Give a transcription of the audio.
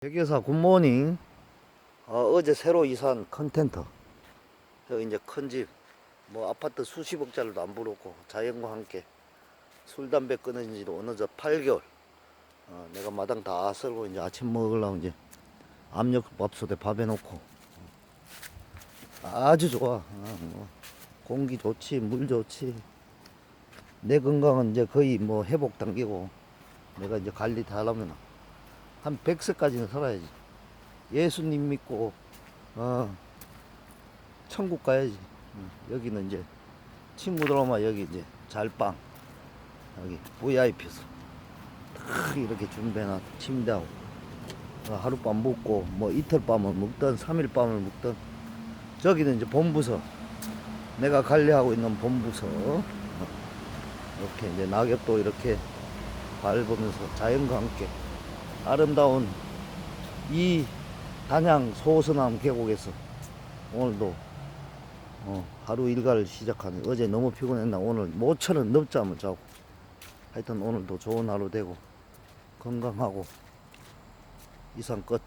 백여사 굿모닝 어, 제 새로 이사한 컨텐터. 이제 큰 집 뭐 아파트 수십억짜리도 안 부르고 자연과 함께 술 담배 끊은 지도 어느덧 8개월. 어, 내가 마당 다 쓸고 이제 아침 먹으려고 이제 압력밥솥에 밥 해놓고. 아주 좋아. 어, 뭐 공기 좋지 물 좋지. 내 건강은 이제 거의 뭐 회복 단계고 내가 이제 관리 다 하려면 한 100세까지는 살아야지. 예수님 믿고, 어, 천국 가야지. 어, 여기는 이제, 친구들 오면 여기 이제, 잘빵. 여기, VIP에서. 딱 이렇게 준비해놔. 침대하고. 어, 하룻밤 묵고, 뭐 이틀 밤을 묵든, 삼일 밤을 묵든. 저기는 이제 본부서. 내가 관리하고 있는 본부서. 어, 이렇게 이제 낙엽도 이렇게 밟으면서 자연과 함께. 아름다운 이 단양 소서남 계곡에서 오늘도 어, 하루 일과를 시작하네. 어제 너무 피곤했나 오늘 모처럼 늦잠을 자고 하여튼 오늘도 좋은 하루 되고 건강하고 이상 끝.